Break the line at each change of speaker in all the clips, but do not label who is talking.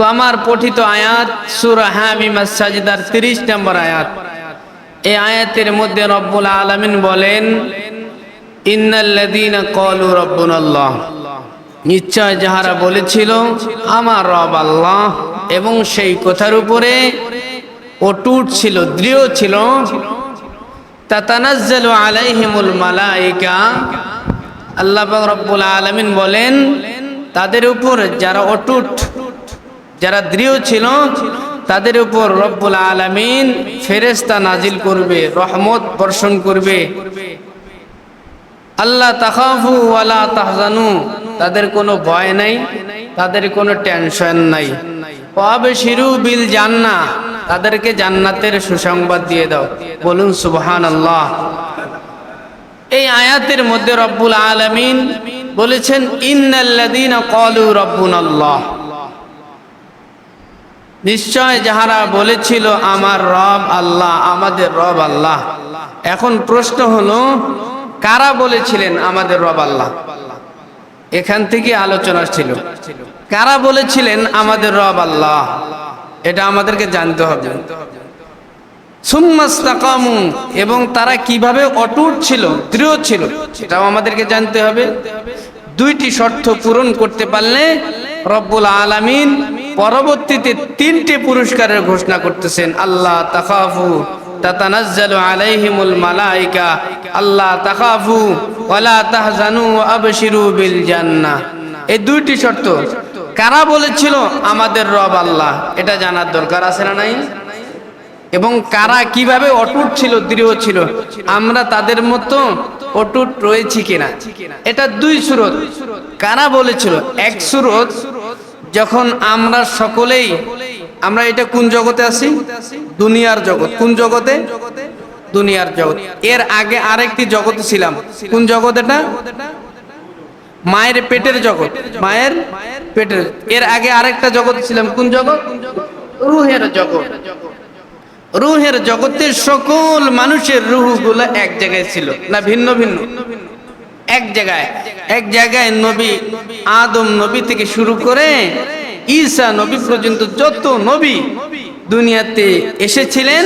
তো আমার পঠিত আয়াত সুরা হামিমা সাজিদার তিরিশ নম্বর আয়াত। এই আয়াতের মধ্যে রব্বুল আলামিন বলেন, ইন্নাল্লাযীনা ক্বালু রাব্বুনাল্লাহ। নিশ্চয় যাহারা বলেছিল, আমার রব আল্লাহ। এবং সেই কথার উপরে অটুট ছিল, দৃঢ় ছিল। তাতানাজ্জালু আলাইহিমুল মালাইকা। আল্লাহ রব্বুল আলামিন বলেন, তাদের উপর যারা অটুট যারা দৃঢ় ছিল, তাদের উপর রব্বুল আলামিন ফেরেশতা নাজিল করবে, রহমত বর্ষণ করবে। আল্লাহ তাখাফু ওয়ালা তাহজানু, তাদের কোনো ভয় নাই, তাদের কোনো টেনশন নাই। শিরু বিল জান্না তাদেরকে জান্নাতের সুসংবাদ দিয়ে দাও। বলুন সুবহান আল্লাহ এই আয়াতের মধ্যে রব্বুল আলামিন বলেছেন, ইন্নাল্লাযীনা ক্বালু রাব্বুনাল্লাহ। নিশ্চয় যাহারা বলেছিল, আমার রব আল্লাহ, আমাদের রব আল্লাহ। এখন প্রশ্ন হলো, কারা বলেছিলেন, আমাদের রব আল্লাহ? এখান থেকে আলোচনা ছিল। কারা বলেছিলেন, আমাদের রব আল্লাহ? এটা আমাদেরকে জানতে হবে। এবং তারা কীভাবে অটুট ছিল, দৃঢ় ছিল, এটাও আমাদেরকে জানতে হবে। দুইটি শর্ত পূরণ করতে পারলে রব্বুল আলামিন পরবর্তীতে তিনটি পুরস্কারের ঘোষণা করতেছেন, আল্লাহ তাকাফু আলাইহিমুল মালাইকা, আল্লাহ এই দুইটি শর্ত, কারা বলেছিল আমাদের রব আল্লাহ? এটা জানার দরকার আছে না নাই? এবং কারা কীভাবে অটুট ছিল, দৃঢ় ছিল, আমরা তাদের মতো অটুট রয়েছি কিনা? এটা দুই সুরত। কারা বলেছিল? এক সুরত যখন আমরা সকলেই, আমরা এটা কোন জগতে আছি? দুনিয়ার জগৎ। কোন জগতে? দুনিয়ার জগৎ। এর আগে আরেকটি জগতে ছিলাম। কোন জগৎ এটা? মায়ের পেটের জগৎ। মায়ের পেটের এর আগে আরেকটা জগৎ ছিলাম। কোন জগৎ? রুহের জগৎ। রুহের জগতের সকল মানুষের রুহগুলো এক জায়গায় ছিল। না, ভিন্ন ভিন্ন। এক জায়গায়। এক জায়গায় নবী আদম নবী থেকে শুরু করে ঈসা নবী পর্যন্ত যত নবী দুনিয়াতে এসেছিলেন,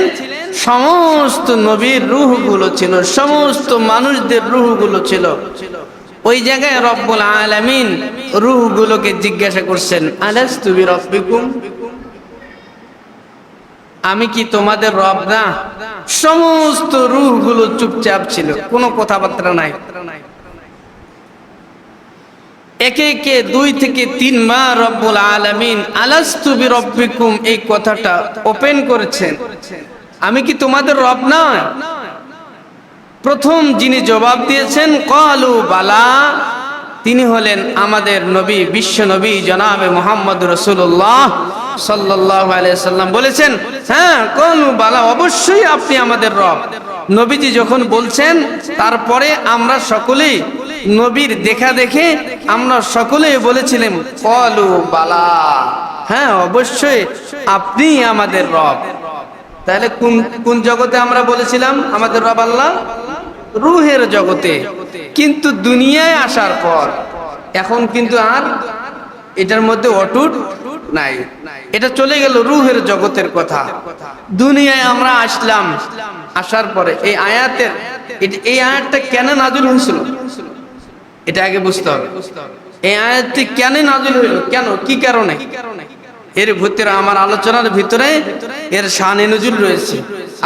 সমস্ত নবীর রুহগুলো ছিল, সমস্ত মানুষদের রুহগুলো ছিল। ওই জায়গায় রব্বুল আলামিন রুহগুলোকে জিজ্ঞাসা করছেন আলাস্তুবি রব্বিকুম আমি কি তোমাদের রব না? সমস্ত রুহগুলো চুপচাপ ছিল, কোনো কথাবার্তা নাই। একে একে দুই থেকে তিনবার রব্বুল আলামিন আলাস্তুবি রব্বিকুম এই কথাটা ওপেন করেছেন। আমি কি তোমাদের রব নয়? প্রথম যিনি জবাব দিয়েছেন, কলু বালা, তিনি হলেন আমাদের নবী, বিশ্ব নবী, জনাবে মোহাম্মদ রসুল্লাহ সাল্লাহ সাল্লাম বলেছেন হ্যাঁ কলু বালা, অবশ্যই আপনি আমাদের রব। নবীজি যখন বলছেন, তারপরে আমরা সকলেই নবীর দেখা দেখে আমরা সকলেই বলেছিলাম, কলু বালা। হ্যাঁ অবশ্যই আপনি আমাদের রব। তাহলে কোন কোন জগতে আমরা বলেছিলাম, আমাদের রব আল্লাহ রুহের জগতে। কিন্তু দুনিয়ায় আসার পর, এখন কিন্তু আর এটার মধ্যে অটুট নাই। এটা চলে গেল রুহের জগতের কথা। দুনিয়ায় আমরা আসলাম, আসার পরে এই আয়াতের, এই আয়াতটা কেন নাজুল হয়েছিল? এটা আগে বুঝতে হবে। এই আয়াতটি কেন নাজুল হইল? কেন? কি কারণে? এর ভিতরে আমার আলোচনার ভিতরে এর শানে নজুল রয়েছে।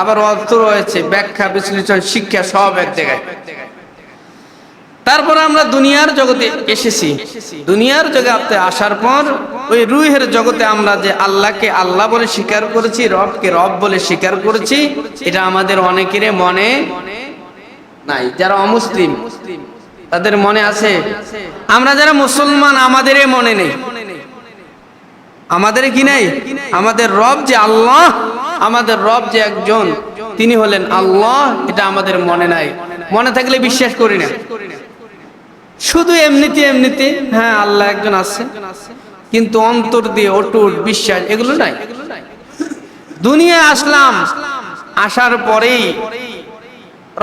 আবার অর্থ রয়েছে, ব্যাখ্যা, বিশ্লেষণ, শিক্ষা সব এক জায়গায়। তারপর আমরা দুনিয়ার জগতে এসেছি। দুনিয়ার জগতে আসার পর ওই রুহের জগতে আমরা যে আল্লাহকে আল্লাহ বলে স্বীকার করেছি, রবকে রব বলে স্বীকার করেছি, এটা আমাদের অনেকের মনে নাই। যারা অমুসলিম তাদের মনে আছে? আমরা যারা মুসলমান আমাদের মনে নেই। আমাদের কি নাই? আমাদের রব যে আল্লাহ, আমাদের রব যে একজন, তিনি হলেন আল্লাহ, এটা আমাদের মনে নাই। মনে থাকলে বিশ্বাস করি না। শুধু এমনিতে এমনিতে হ্যাঁ আল্লাহ একজন আছে। কিন্তু অন্তর দিয়ে অটুট বিশ্বাস, এগুলো নাই। দুনিয়ায় আসলাম, আসার পরেই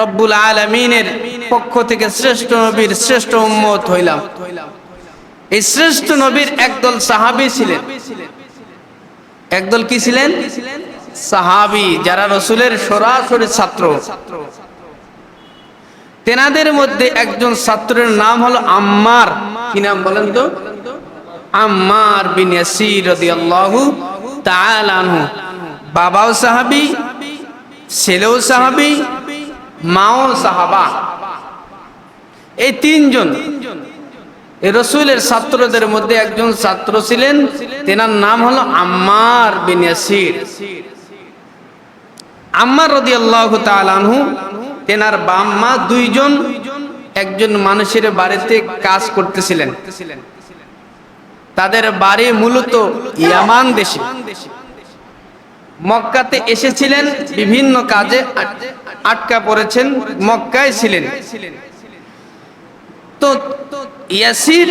রব্বুল আলমিনের পক্ষ থেকে শ্রেষ্ঠ নবীর শ্রেষ্ঠ উম্মত হইলাম। এই শ্রেষ্ঠ নবীর একদল সাহাবি ছিলেন। একদল কি ছিলেন? সাহাবি, যারা রসুলের সরাসরি ছাত্র। তেনাদের মধ্যে একজন ছাত্রের নাম হলো আম্মার। কি নাম বলেন তো? আম্মার বিন ইয়াসির রাদিয়াল্লাহু তাআলা আনহু। বাবাও সাহাবি, ছেলেও সাহাবী মাও সাহাবা। এই তিনজন। রসুলের ছাত্রদের মধ্যে একজন ছাত্র ছিলেন, তেনার নাম হলো আম্মার বিন আম্মার রাদিয়াল্লাহু তাআলা আনহু, তেনার বাম্মা দুইজন একজন মানুষের বাড়িতে কাজ করতেছিলেন। তাদের বাড়ি মূলত ইয়ামান দেশে। মক্কাতে এসেছিলেন, বিভিন্ন কাজে আটকা পড়েছেন, মক্কায় ছিলেন। তো ইয়াসির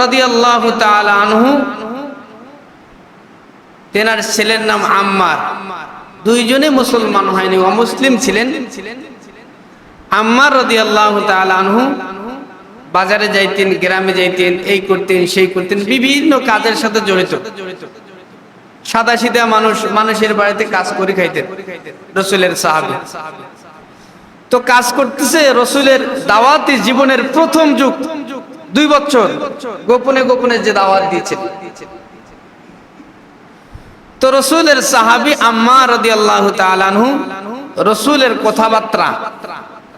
রাদিয়াল্লাহু আনহু, তেনার ছেলের নাম আম্মার। দুইজনে মুসলমান হয়নি অমুসলিম ছিলেন। আম্মার রাদিয়াল্লাহু আনহু, বাজারে যাইতেন, গ্রামে যাইতেন, এই করতেন, সেই করতেন, বিভিন্ন কাজের সাথে জড়িত জড়িত। সাদা সিধা মানুষ মানুষের বাড়িতে কাজ করে খাইতেন, রসুলের সাহাবী। তো কাজ করতেছে রসুলের দাওয়াতি জীবনের প্রথম যুগ, দুই বছর, গোপনে গোপনে যে দাওয়াত দিয়েছেন। তো রসুলের সাহাবি আম্মা রদি আল্লাহ রসুলের কথাবার্তা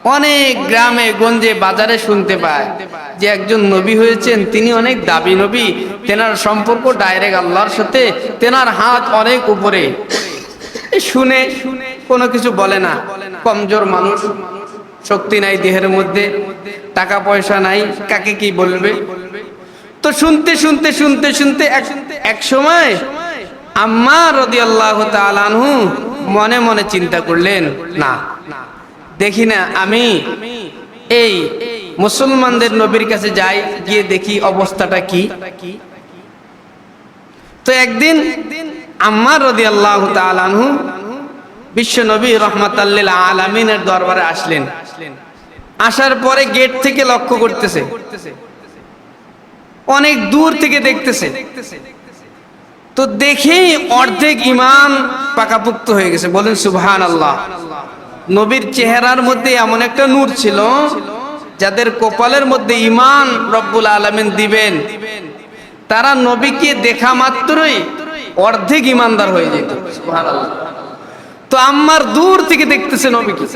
অনেক গ্রামে গঞ্জে বাজারে শুনতে পায় যে একজন নবী হয়েছেন, তিনি অনেক দাবি নবী, তেনার সম্পর্ক ডাইরেক্ট আল্লাহর সাথে, তেনার হাত অনেক উপরে। শুনে কোনো কিছু বলে না। কমজোর মানুষ, শক্তি নাই দেহের মধ্যে, টাকা পয়সা নাই, কাকে কি বলবে? তো শুনতে শুনতে শুনতে শুনতে এক সময় আম্মা রদি আল্লাহ মনে মনে চিন্তা করলেন, না দেখি না, আমি এই মুসলমানদের নবীর কাছে যাই, গিয়ে দেখি অবস্থাটা কি। তো একদিন আম্মা রদি আল্লাহ তালানহু বিশ্ব নবী রহমতাল্লিল আলমিনের দরবারে আসলেন। আসার পরে গেট থেকে লক্ষ্য করতেছে। অনেক দূর থেকে দেখতেছে। তো দেখেই অর্ধেক ইমান পাকাপুক্ত হয়ে গেছে। বলেন সুবহান আল্লাহ নবীর চেহারার মধ্যে এমন একটা নূর ছিল, যাদের কপালের মধ্যে ইমান রব্বুল আলমিন দিবেন। তারা নবীকে দেখা মাত্রই অর্ধেক ইমানদার হয়ে যেত। তো আম্মার দূর থেকে দেখতেছে নবীকে।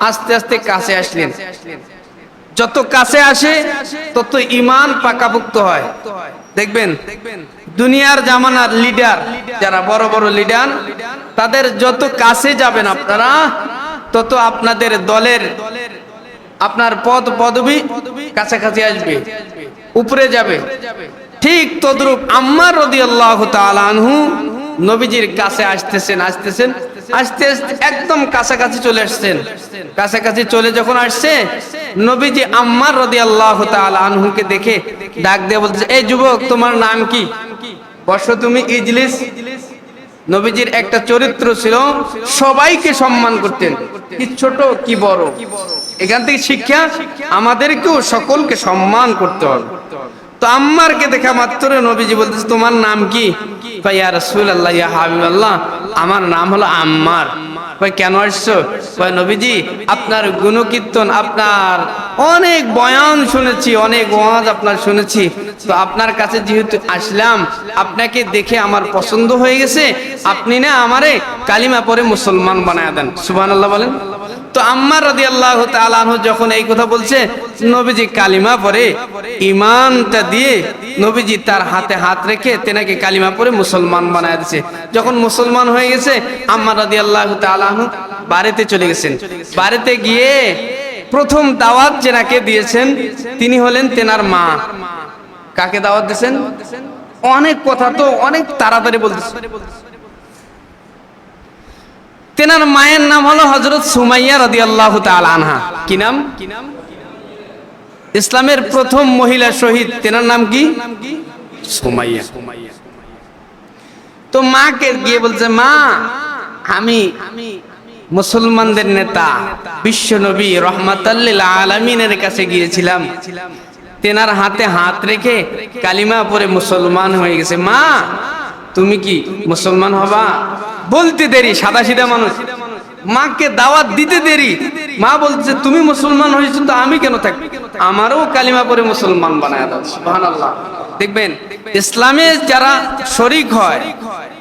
আস্তে আস্তে কাছে আসলেন। যত কাছে আসে, তত ইমান পাকাপুক্ত হয়। দেখবেন, দুনিয়ার জামানার লিডার যারা বড় বড় লিডার তাদের যত কাছে যাবেন আপনারা, তত আপনাদের দলের, আপনার পদ পদবি কাছাকাছি আসবে, উপরে যাবে। ঠিক তদ্রূপ আম্মার রদি আল্লাহ আনহু নবীজির কাছে আসতেছেন আসতেছেন। আস্তে আস্তে একদম কাছাকাছি চলে আসছেন। কাছাকাছি চলে যখন আসছে, নবীজি আম্মার রদি আল্লাহ আনহুকে দেখে ডাক দিয়ে বলতেছে, এই যুবক, তোমার নাম কি? বসো তুমি, ইজলিস। নবীজির একটা চরিত্র ছিল, সবাইকে সম্মান করতেন। কি ছোট, কি বড়। এখান থেকে শিক্ষা আমাদেরকেও সকলকে সম্মান করতে হবে। তো আম্মারকে দেখা মাত্র নবীজি বলতেছে, তোমার নাম কি? ভাই ইয়া আমার নাম হলো আম্মার। ভাই কেন আসছো? ভাই নবীজি, আপনার গুণকীর্তন, আপনার অনেক বয়ান শুনেছি, অনেক ওয়াজ আপনার শুনেছি। তো আপনার কাছে যেহেতু আসলাম, আপনাকে দেখে আমার পছন্দ হয়ে গেছে, আপনি না আমারে কালিমা পরে মুসলমান বানায় দেন। সুবহানাল্লাহ বলেন। তো আম্মার রাদি আল্লাহ তালাহ যখন এই কথা বলছে, নবীজি কালিমা পরে ইমানটা দিয়ে নবীজি তার হাতে হাত রেখে তেনাকে কালিমা পরে মুসলমান বানায় দিছে। যখন মুসলমান হয়ে গেছে, আম্মার রাদি আল্লাহ তালাহ বাড়িতে চলে গেছেন। বাড়িতে গিয়ে প্রথম দাওয়াত যেনাকে দিয়েছেন, তিনি হলেন তেনার মা। কাকে দাওয়াত দিয়েছেন? অনেক কথা তো অনেক তাড়াতাড়ি বলতেছে। তেনার মায়ের নাম হলো হজরত সুমাইয়া রদি আল্লাহ আনহা। কি নাম? কি নাম ইসলামের প্রথম মহিলা শহীদ, তেনার নাম কি? সুমাইয়া। তো মাকে গিয়ে বলছে, মা, আমি মুসলমানদের নেতা, বিশ্ব নবী রহমাতাল্লিল আলমিনের কাছে গিয়েছিলাম। তেনার হাতে হাত রেখে কালিমা পরে মুসলমান হয়ে গেছে। মা, তুমি কি মুসলমান হবা? বলতে দেরি সাদা সিধা মানুষ। মাকে দাওয়াত দিতে দেরি। মা বলছে, তুমি মুসলমান হয়েছো তো আমি কেন থাকি আমারও কালিমা পরে মুসলমান বানায় দাও, সুবহানাল্লাহ। দেখবেন, ইসলামে যারা শরিক হয়,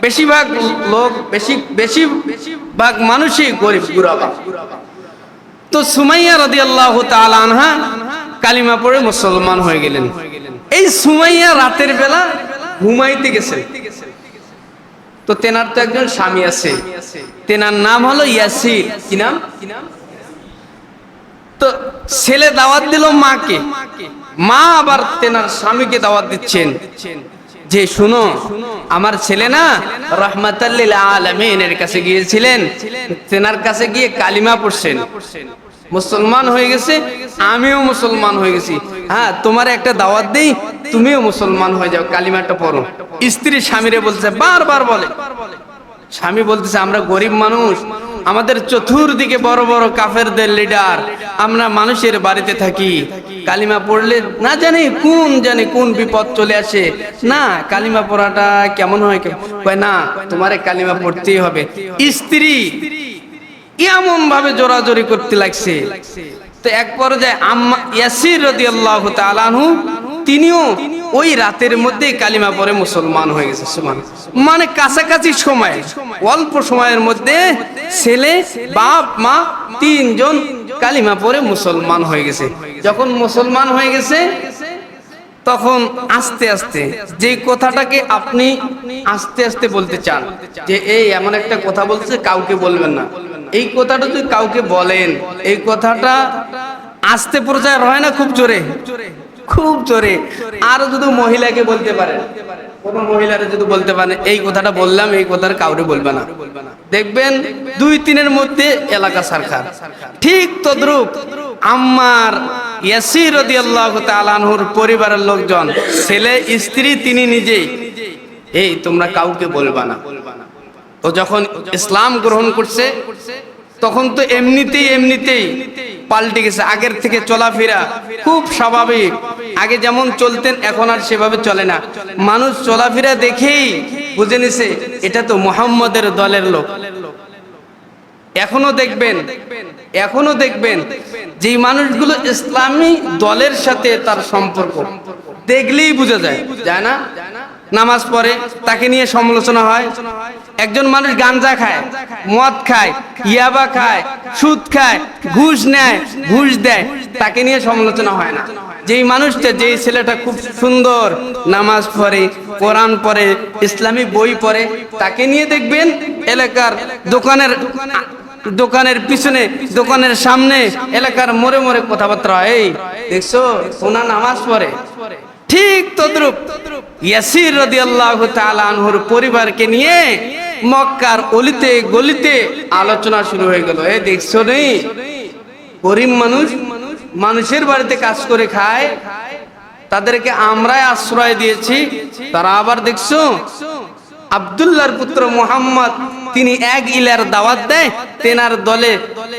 বেশিরভাগ লোক বেশি, বেশিরভাগ মানুষই গরিব গুরাবা তো সুমাইয়া রাদিয়াল্লাহু তাআলা আনহা কালিমা পড়ে মুসলমান হয়ে গেলেন। এই সুমাইয়া রাতের বেলা ঘুমাইতে গেছেন। তো তেনার তো একজন স্বামী আছে। তেনার নাম হলো ইয়াসির। কি নাম? তো ছেলে দাওয়াত দিল মাকে। মা আবার তেনার স্বামীকে দাওয়াত দিচ্ছেন। যে শুনো, আমার ছেলে না রহমাতাল্লিল আলমিনের কাছে গিয়েছিলেন। তেনার কাছে গিয়ে কালিমা পড়ছেন। মুসলমান হয়ে গেছে, আমিও মুসলমান হয়ে গেছি। হ্যাঁ তোমার একটা দাওয়াত দেই, তুমিও মুসলমান হয়ে যাও, কালিমাটা পড়ো। স্ত্রী স্বামীরে বলছে, বারবার বলে। স্বামী বলতেছে, আমরা গরিব মানুষ, আমাদের চতুর্দিকে বড় বড় কাফেরদের লিডার আমরা মানুষের বাড়িতে থাকি। কালিমা পড়লে, না জানি কোন জানি কোন বিপদ চলে আসে। না, কালিমা পড়াটা কেমন হয়? না, তোমারে কালিমা পড়তেই হবে। স্ত্রী এমন ভাবে জোরাজোরি করতে লাগছে? তো এক পর্যায়ে আম্মা ইয়াসির রাদিয়াল্লাহু তাআলা আনহু, তিনিও ওই রাতের মধ্যে কালিমা পরে মুসলমান হয়ে গেছে মানে কাছাকাছি সময়, অল্প সময়ের মধ্যে ছেলে, বাপ, মা তিনজন কালিমা পরে মুসলমান হয়ে গেছে। যখন মুসলমান হয়ে গেছে, তখন আস্তে আস্তে যে কথাটাকে আপনি আস্তে আস্তে বলতে চান, যে এই এমন একটা কথা বলছে, কাউকে বলবেন না। এই কথাটা যদি কাউকে বলেন, এই কথাটা আস্তে পর্যায়ে হয় না খুব জোরে? খুব জোরে। আর যদি মহিলাকে বলতে পারেন যদি বলতে পারেন, এই কথাটা বললাম, এই কথাটা কাউরে বলবে না। দেখবেন দুই তিনের মধ্যে এলাকা সরকার ঠিক তদ্রুপ আম্মার ইয়াসির রাদিয়াল্লাহু তাআলা আনহুর পরিবারের লোকজন, ছেলে, স্ত্রী, তিনি নিজেই। এই, তোমরা কাউকে বলবা না। ও যখন ইসলাম গ্রহণ করছে, তখন তো এমনিতেই এমনিতেই পাল্টে গেছে। আগের থেকে চলাফেরা খুব স্বাভাবিক। আগে যেমন চলতেন, এখন আর সেভাবে চলে না। মানুষ চলাফেরা দেখেই বুঝে নিছে, এটা তো মোহাম্মদের দলের লোক। এখনও দেখবেন এখনও দেখবেন যে মানুষগুলো ইসলামী দলের সাথে তার সম্পর্ক। দেখলেই বোঝা যায়। যায় না? নামাজ পড়ে, তাকে নিয়ে সমালোচনা হয়। একজন মানুষ গাঞ্জা খায়, মদ খায়, ইয়াবা খায়, সুদ খায়, ঘুষ নেয়, ঘুষ দেয়, তাকে নিয়ে সমালোচনা হয় না। যেই মানুষটা, যেই ছেলেটা খুব সুন্দর নামাজ পড়ে, কোরআন পড়ে, ইসলামী বই পড়ে, তাকে নিয়ে দেখবেন এলাকার দোকানের দোকানের পিছনে, দোকানের সামনে এলাকার মোড়ে মোড়ে কথাবার্তা হয়। এই, দেখছ? সোনা নামাজ পড়ে। ঠিক তদ্রুপ ইয়াসির রাদিয়াল্লাহু তাআলা আনহুর পরিবারকে নিয়ে মক্কার অলিতে গলিতে আলোচনা শুরু হয়ে গেল। এই দেখছ নেই গরিব মানুষ মানুষের বাড়িতে কাজ করে খায় তাদেরকে আমরাই আশ্রয় দিয়েছি। তারা আবার দেখছ আব্দুল্লাহর পুত্র মোহাম্মদ তিনি এক ইলার দাওয়াত দেয়, তেনার দলে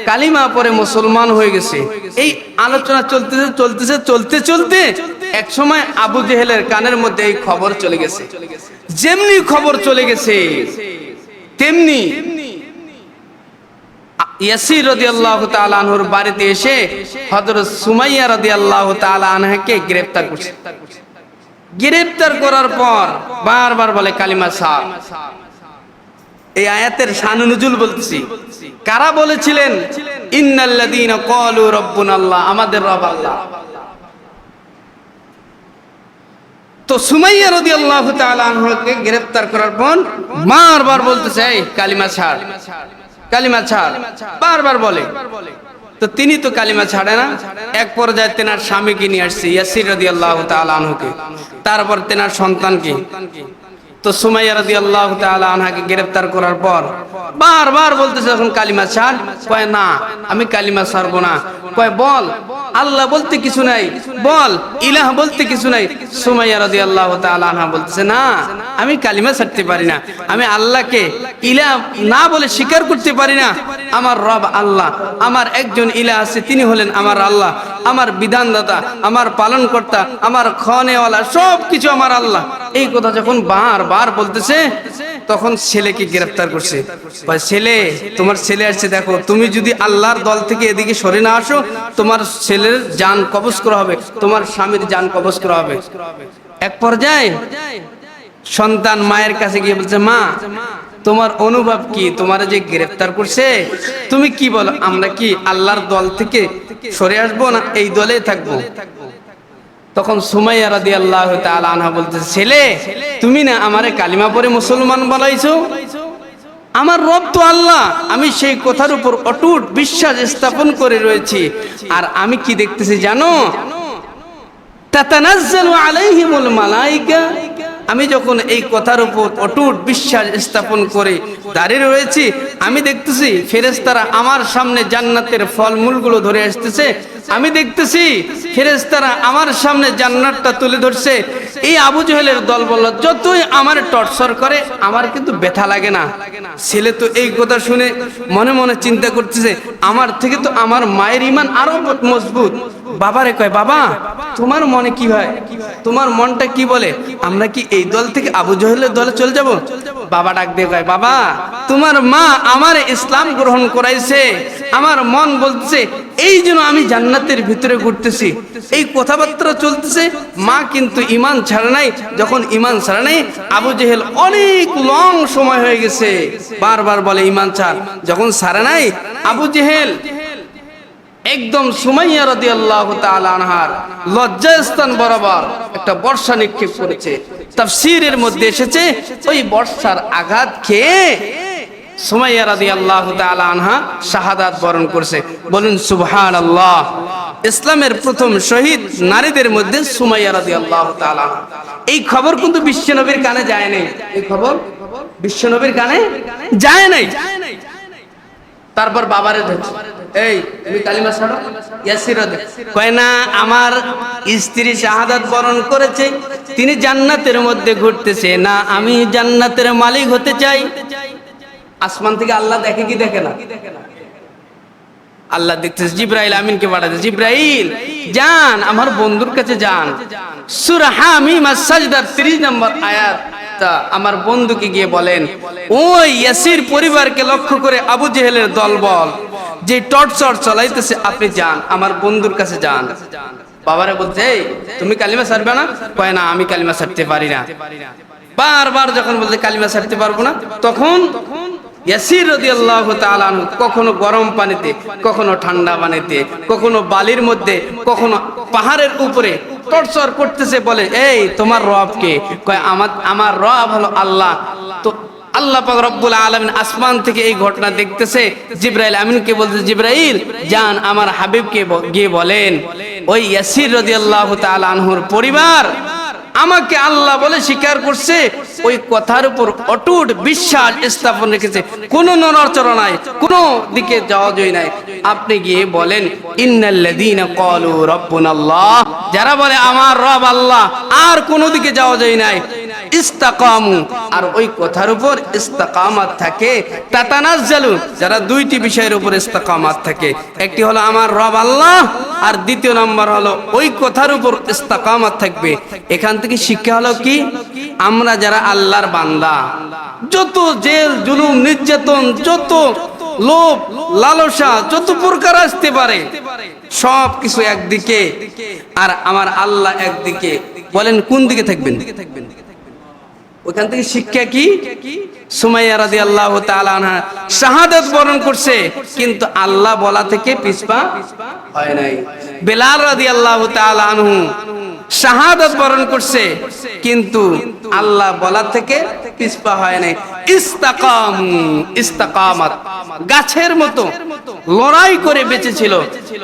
কালিমা পরে মুসলমান হয়ে গেছে। এই আলোচনা চলতেছে চলতেছে, চলতে চলতে এক সময় আবু জেহেলের কানের মধ্যে এই খবর চলে গেছে। যেমনি খবর চলে গেছে, তেমনি ইয়াসির বাড়িতে এসে সুমাইয়া আনহাকে গ্রেফতার করছে। গ্রেফতার করার পর বারবার বলে, কালিমা সাহ এই আয়াতের শানু নজুল বলতেছি। কারা বলেছিলেন? ক্বালু আমাদের রব আল্লাহ। তো সুমাইয়া রাদিয়াল্লাহু তাআলা আনহাকে গ্রেফতার করার পর বারবার বলতেছে, এই, কালিমা ছাড়। কালিমা ছাড়। বারবার বলে। তো তিনি তো কালিমা ছাড়ে না। এক পর্যায়ে তেনার স্বামীকে নিয়ে আসছে ইয়াসির রাদিয়াল্লাহু তাআলা আনহুকে। তারপর তেনার সন্তানকে। তো সুমাইয়া রাদিয়াল্লাহু তাআলা আনহাকে গ্রেফতার করার পর বারবার বলতেছে এখন কালিমা ছাড়, কয় না, আমি কালিমা ছাড়বো না। কয়, বল। আল্লাহ বলতে কিছু নাই। বল। ইলাহ বলতে কিছু নাই। সুমাইয়া রাদিয়াল্লাহু তাআলা আনহা বলতেছে, না, আমি কালিমা ছাড়তে পারি না। আমি আল্লাহকে ইলাহ না বলে স্বীকার করতে পারি না। আমার রব আল্লাহ। আমার একজন ইলাহ আছে, তিনি হলেন আমার আল্লাহ। আমার বিধানদাতা, আমার পালনকর্তা, আমার খনেওয়ালা সব কিছু আমার আল্লাহ। এই কথা যখন বার বার বলতেছে, তখন ছেলেকে গ্রেফতার করছে। ছেলে, তোমার ছেলে আসছে, দেখো, তুমি যদি আল্লাহর দল থেকে এদিকে সরে না আসো তোমার ছেলের যান কবজ করা হবে, তোমার স্বামীর যান কবজ করা হবে। এক পর্যায়ে সন্তান মায়ের কাছে গিয়ে বলছে, মা, তোমার অনুভব কি? তোমার যে গ্রেফতার করছে, তুমি কি বলো? আমরা কি আল্লাহর দল থেকে সরে আসব না এই দলে থাকব? তখন সুমাইয়া রাদি আল্লাহ আনহা বলতে ছেলে, তুমি না আমারে কালিমা পরে মুসলমান বলাইছো আমার রব তো আল্লাহ, আমি সেই কথার উপর অটুট বিশ্বাস স্থাপন করে রয়েছি। আর আমি কি দেখতেছি জানো? আমি যখন এই কথার উপর অটুট বিশ্বাস স্থাপন করে দাঁড়িয়ে রয়েছি, আমি দেখতেছি ফেরেস্তারা আমার সামনে জান্নাতের ফলমূলগুলো ধরে আসতেছে। আমি দেখতেছি ফেরেস্তারা আমার সামনে জান্নাতটা তুলে ধরছে। এই আবু জহেলের দল বলল, যতই আমার টর্চর করে, আমার কিন্তু ব্যথা লাগে না। ছেলে তো এই কথা শুনে মনে মনে চিন্তা করতেছে, আমার থেকে তো আমার মায়ের ইমান আরও মজবুত। বাবারে কয়, বাবা, তোমার মনে কি হয়? তোমার মনটা কি বলে? আমরা কি এই দল থেকে আবু জহেলের দলে চলে যাব? বাবা ডাক দিয়ে কয়, বাবা, তোমার মা আমার ইসলাম গ্রহণ করাইছে। আমার মন বলতেছে এই জন্য আমি জান্নাতের ভিতরে ঘুরতেছি। এই কথাবার্তা চলতেছে। মা কিন্তু ইমান ছাড়া নাই। যখন ইমান ছাড়া নাই, আবু জেহেল অনেক লং সময় হয়ে গেছে। বারবার বলে ইমান ছাড়। যখন ছাড়া নাই, আবু জেহেল একদম সুমাইয়া রাদিয়াল্লাহু তাআলা আনহার লজ্জাস্থান বরাবর একটা বর্ষা নিক্ষেপ করেছে। তাফসীরের মধ্যে এসেছে, ওই বর্ষার আঘাত খেয়ে সুমাইয়া রাদিয়াল্লাহু তাআলা আনহা শাহাদাত বরণ করছে। বলুন, সুবহানাল্লাহ। ইসলামের প্রথম শহীদ নারীদের মধ্যে সুমাইয়া তাআলা আনহা। এই খবর কিন্তু বিশ্বনবীর কানে যায় নাই। এই খবর বিশ্বনবীর কানে যায় নাই। তারপর বাবারে ধরছে। এই, তুমি কালিমা ছাড়ো। ইয়াসির কয় না, আমার স্ত্রী শাহাদাত বরণ করেছে। তিনি জান্নাতের মধ্যে ঘুরতেছে। না, আমি জান্নাতের মালিক হতে চাই। আসমান থেকে আল্লাহ দেখে কি দেখে না? আল্লাহ দেখতেছে জিব্রাইল আমিনকে পাঠাতে। জিব্রাইল যান আমার বন্ধুর কাছে যান সূরা হামিম আস-সাজদার 30 নম্বর আয়াত আমার বন্ধুকে গিয়ে বলেন ওই ইয়াসির পরিবারকে লক্ষ্য করে আবু জেহেলের দলবল যে টর্চর চালাইতেছে আপনি যান আমার বন্ধুর কাছে যান। বাবারে বলছে "এই, তুমি কালিমা ছাড়বে না? কয় না আমি কালিমা ছাড়তে পারি না। বারবার যখন বলতে কালিমা ছাড়তে পারব না? তখন ইয়াসির আনহু কখনো গরম পানিতে, কখনো ঠান্ডা পানিতে, কখনো বালির মধ্যে, কখনো পাহাড়ের উপরে টর্চর করতেছে বলে, এই, তোমার রব কে? কয়, আমার আমার রব হলো আল্লাহ। তো আল্লাহ পাক রব্বুল আলামিন আসমান থেকে এই ঘটনা দেখতেছে। জিব্রাইল আমিনকে বলতে জিব্রাইল যান আমার হাবিবকে গিয়ে বলেন। ওই ইয়াসির রাদিয়াল্লাহু তাআলা আনহুর পরিবার আমাকে আল্লাহ বলে স্বীকার করছে, ওই কথার উপর অটুট বিশ্বাস স্থাপন রেখেছে। কোন নড়াচড়া নাই, কোন দিকে যাওয়া যায় নাই। আপনি গিয়ে বলেন, ইন্নাল্লাযীনা ক্বালু রাব্বুনাল্লাহ। যারা বলে, আমার রব আল্লাহ, আর কোন দিকে যাওয়া যায় নাই। ইস্তাকামু। আর ওই কথার উপর ইস্তাকামাত থাকে, তাতানাজ্জালু। যারা দুইটি বিষয়ের উপর ইস্তাকামাত থাকে, একটি হলো আমার রব আল্লাহ, আর দ্বিতীয় নম্বর হলো ওই কথার উপর ইস্তাকামাত থাকবে। এখান থেকে শিক্ষা হলো কি? আমরা যারা আল্লাহর বান্দা, যত জেল, জুলুম, নির্যাতন, যত লোভ, লালসা, যত প্রকার আসতে পারে, সব কিছু একদিকে, আর আমার আল্লাহ একদিকে। বলেন কোন দিকে থাকবেন? ওখান থেকে শিক্ষা কি? সুমাইয়া রাজি আল্লাহ শাহাদাত বরণ করছে, কিন্তু আল্লাহ বলা থেকে পিসপা হয় নাই। বেলাল রাজি আল্লাহ আনহু শাহাদাত বরণ করছে, কিন্তু আল্লাহ বলা থেকে পিছপা হয় নাই। ইস্তাকাম, ইস্তাকামাত। গাছের মতো লড়াই করে বেঁচে ছিল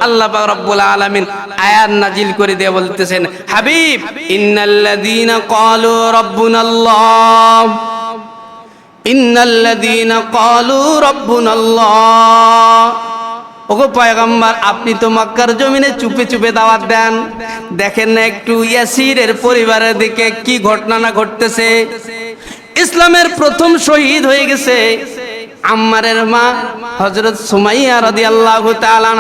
আল্লাহ রব্বুল আলামিন আয়াত নাজিল করে দিয়ে বলতেছেন, হাবিব, ইন্নাল্লাযীনা ক্বালু রাব্বুনাল্লাহ। ইন্নাল্লাযীনা ক্বালু রাব্বুনাল্লাহ। ওগো পয়গম্বর, আপনি তো মক্কার জমিনে চুপে চুপে দাওয়াত দেন। দেখেন না একটু ইয়াসিরের পরিবারের দিকে কি ঘটনা না ঘটতেছে। ইসলামের প্রথম শহীদ হয়ে গেছে আম্মারের মা হজরত সুমাইয়া রাদিয়াল্লাহু তাআলা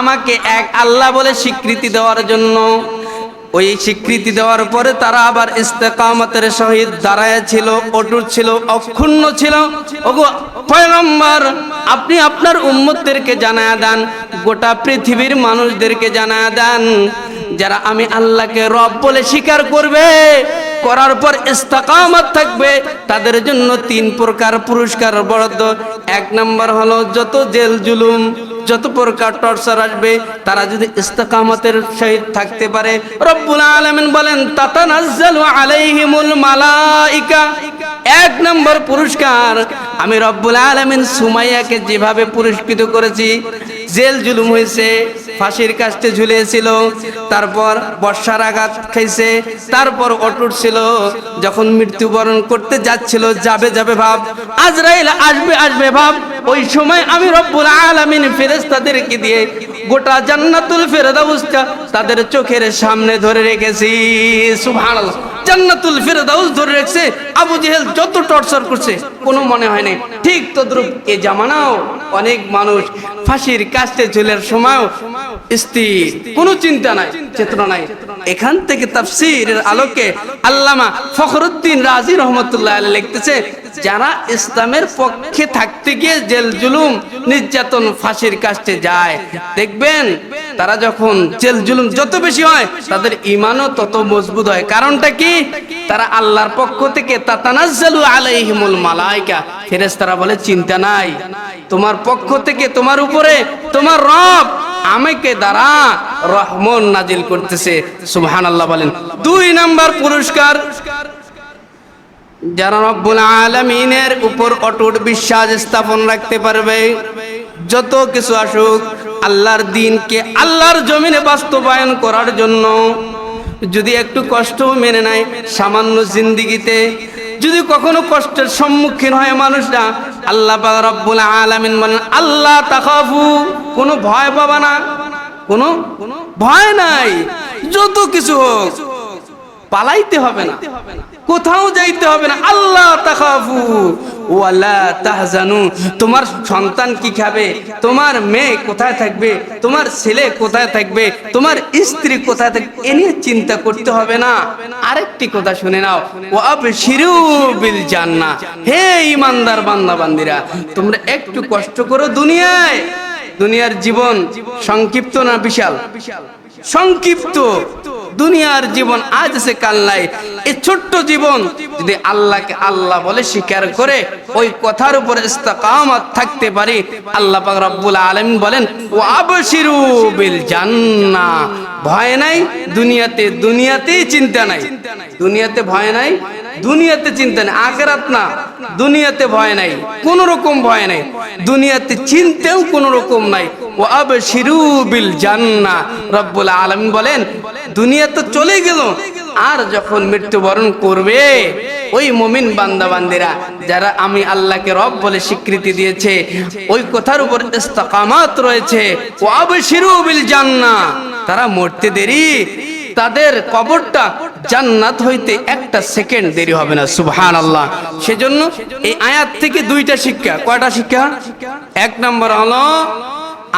আমাকে এক আল্লাহ বলে স্বীকৃতি দেওয়ার জন্য ওই স্বীকৃতি দেওয়ার পরে তারা আবার ইস্তেকামতের সহিত দাঁড়ায় ছিল, অটুট ছিল, অক্ষুণ্ণ ছিল। আপনি আপনার উম্মতদেরকে জানায় দেন, গোটা পৃথিবীর মানুষদেরকে জানায় দেন, যারা আমি আল্লাহকে রব বলে স্বীকার করবে, করার পর ইস্তাকামত থাকবে, তাদের জন্য তিন প্রকার পুরস্কার বরাদ্দ। এক নম্বর হলো, যত জেল জুলুম যত প্রকার টর্চার আসবে, তারা যদি ইস্তেকামতের সহিত থাকতে পারে, রব্বুল আলামিন বলেন, তাতানাজ্জালু আলাইহিমুল মালাইকা। এক নম্বর পুরস্কার আমি রব্বুল আলামিন সুমাইয়াকে যেভাবে পুরস্কৃত করেছি জেল জুলুম হয়েছে, ফাঁসির কাছে ঝুলিয়েছিল, তারপর বর্ষার আঘাত খাইছে, তারপর অটুট ছিল, যখন মৃত্যুবরণ করতে যাচ্ছিল, যাবে যাবে ভাব, আজরাইল আসবে আসবে ভাব, ওই সময় আমি রব্বুল আলামিন ফেরেশতাদেরকে দিয়ে গোটা জান্নাতুল ফেরদাউসটা তাদের চোখের সামনে ধরে রেখেছি। সুবহানাল্লাহ। জান্নাতুল ফেরদাউস ধরে রেখেছে। আবু জেহেল যত টর্চার করছে, কোনো মনে হয় নাই। ঠিক তদ্রুপ এ জামানাও অনেক মানুষ ফাঁসির কাস্টে ঝুলের সময়ও স্থির। কোনো চিন্তা নাই, চেতনা নাই। এখান থেকে তাফসীরের আলোকে আল্লামা ফখরুদ্দিন রাজি রহমতুল্লাহ আলাইহি লিখতেছে, যারা ইসলামের পক্ষে থাকতে গিয়ে জেল জুলুম, নির্যাতন, ফাঁসির কাস্টে যায়, দেখবেন তারা যখন জেল জুলুম যত বেশি হয়, তাদের ইমানও তত মজবুত হয়। কারণটা কি? তারা আল্লাহর পক্ষ থেকে তাতানাজ্জালু আলাইহিমুল মালাইকা, ফেরেশতারা বলে, চিন্তা নাই। তোমার পক্ষ থেকে তোমার উপরে তোমার রব আমাকে দ্বারা রহমন নাজিল করতেছে। সুবহানাল্লাহ বলেন। দুই নাম্বার পুরস্কার। যারা রব্বুল আলমিনের উপর অটুট বিশ্বাস স্থাপন রাখতে পারবে, যত কিছু আসুক, আল্লাহর দিনকে আল্লাহর জমিনে বাস্তবায়ন করার জন্য যদি একটু কষ্ট মেনে নেয়, সামান্য জিন্দিগিতে, যদি কখনো কষ্টের সম্মুখীন হয় মানুষরা আল্লাহ রব্বুল আলামিন বলেন, আল্লাহ তাকাফু কোনো ভয় পাবা না, কোনো ভয় নাই, যত কিছু হোক, পালাইতে হবে না। কোথাও যাইতে হবে না। আল্লাহ তাখাফু ওয়ালা তাহজানু। তোমার সন্তান কি খাবে? তোমার মেয়ে কোথায় থাকবে? তোমার ছেলে কোথায় থাকবে? তোমার স্ত্রী কোথায় থাকবে? এ নিয়ে চিন্তা করতে হবে না। আরেকটি কথা শুনে নাও। ও আবশিরু বিল জান্নাহ। হে ইমানদার বান্দা বান্দিরা তোমরা একটু কষ্ট করো দুনিয়ায়। দুনিয়ার জীবন সংক্ষিপ্ত না বিশাল? সংক্ষিপ্ত। দুনিয়ার জীবন আজ আছে কাল নাই। এই ছোট্ট জীবন যদি আল্লাহকে আল্লাহ বলে স্বীকার করে, ওই কথার উপর ইস্তেকামত থাকতে পারি। আল্লাহ পাক রব্বুল আলামিন বলেন ও আবশিরু বিল জান্নাহ। ভয় নাই, দুনিয়াতে দুনিয়াতেই চিন্তা নাই। দুনিয়াতে ভয় নাই, দুনিয়াতে চিন্তা নেই। আখেরাত না, দুনিয়াতে ভয় নাই কোন রকম ভয় নাই। দুনিয়াতে চিনতেও কোন রকম নাই। ও আবশিরু বিল জান্নাহ। রব্বুল আলামিন বলেন দুনিয়া তো চলে গেল। আর যখন মৃত্যুবরণ করবে, ওই মমিন বান্দা বান্দিরা যারা আমি আল্লাহকে রব বলে স্বীকৃতি দিয়েছে, ওই কথার উপর ইস্তেকামাত রয়েছে। ও আবশিরু বিল জান্নাহ। তারা মরতে দেরি, তাদের কবরটা জান্নাত হইতে একটা সেকেন্ড দেরি হবে না সুবহান আল্লাহ সেজন্য এই আয়াত থেকে দুইটা শিক্ষা। কয়টা শিক্ষা? এক নম্বর হলো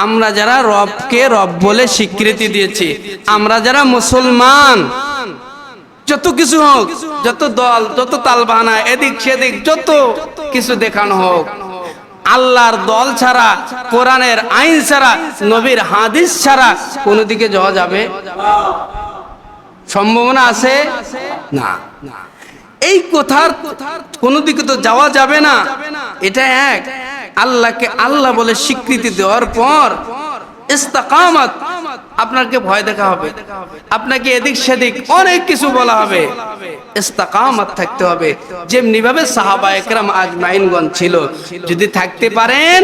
আমরা যারা রবকে রব বলে স্বীকৃতি দিয়েছি, আমরা যারা মুসলমান, যত কিছু হোক, যত দল, যত তালবানা এদিক সেদিক যত কিছু দেখানো হোক, আল্লাহর দল ছাড়া, কোরআনের আইন ছাড়া, নবীর হাদিস ছাড়া কোনো দিকে যাওয়া যাবে? সম্ভাবনা আছে? না না। এই কথার কোনো দিকে তো যাওয়া যাবে না। এটা এক। আল্লাহকে আল্লাহ বলে স্বীকৃতি দেওয়ার পর ইস্তাকামাত আপনাকে ভয় দেখা হবে। আপনাকে এদিক সেদিক অনেক কিছু বলা হবে। ইস্তাকামাত থাকতে হবে। যেমনি ভাবে সাহাবা একরাম আজমাইনগণ ছিল। যদি থাকতে পারেন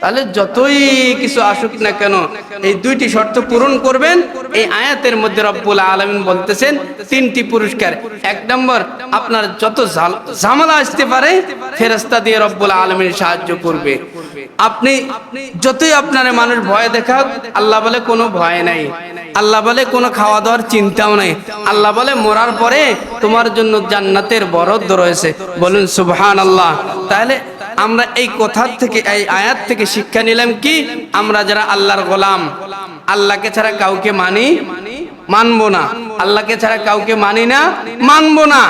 তাহলে যতই কিছু আসুক না কেন, এই দুইটি শর্ত পূরণ করবেন। এই আয়াতের মধ্যে রব্বুল আলমিন বলতেছেন, তিনটি পুরস্কার। এক নম্বর, আপনার যত ঝামেলা আসতে পারে ফেরেস্তা দিয়ে রব্বুল আলমিন সাহায্য করবে। আপনি যতই আপনার মানুষ ভয় দেখাক, আল্লাহ বলে কোনো ভয় নাই। আল্লাহ বলে কোনো খাওয়া দাওয়ার চিন্তাও নাই। আল্লাহ বলে মরার পরে তোমার জন্য জান্নাতের বরদ্দ রয়েছে। বলুন সুবহান আল্লাহ তাহলে আমরা এই কথার থেকে, এই আয়াত থেকে শিক্ষা নিলাম কি? আমরা যারা আল্লাহর গোলাম, আল্লাহকে ছাড়া কাউকে মানি, মানবো না। আল্লাহকে ছাড়া কাউকে মানি না, মানবো না।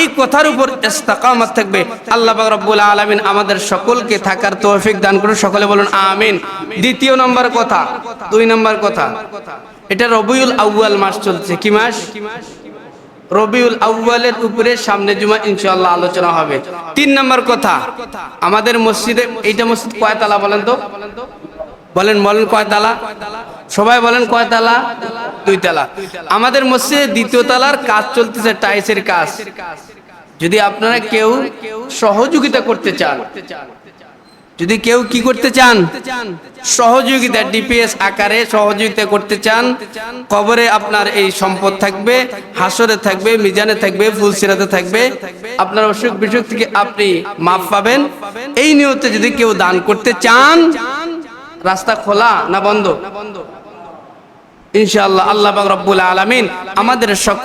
এই কথার উপর ইস্তাকামত থাকবে। আল্লাহ রব্বুল আলামিন আমাদের সকলকে থাকার তৌফিক দান করুন। সকলে বলুন, আমিন। দ্বিতীয় নম্বর কথা, দুই নম্বর কথা। এটা রবিউল আউয়াল মাস চলছে। কি মাস? রবিউল আউয়ালের উপরে সামনে জুমা ইনশাল্লাহ আলোচনা হবে। তিন নম্বর কথা, আমাদের মসজিদে এইটা মসজিদ কয়তালা বলেন তো? বলেন বলেন কয়তালা সবাই বলেন কয়তালা দুই তালা। আমাদের মসজিদে দ্বিতীয় তালার কাজ চলতেছে টাইসের কাজ। যদি আপনারা কেউ সহযোগিতা করতে চান যদি কেউ কি করতে চান, সহযোগিতা ডিপিএস আকারে সহযোগিতা করতে চান, কবরে আপনার এই সম্পদ থাকবে, হাসরে থাকবে, মিজানে থাকবে, ফুলসিরাতে থাকবে। আপনার অসুখ বিসুখ থেকে আপনি মাপ পাবেন। এই নিয়তে যদি কেউ দান করতে চান, রাস্তা খোলা না বন্ধ? ইনশাআল্লাহ, আল্লাহ রব্বুল আলামিন আমাদের সকল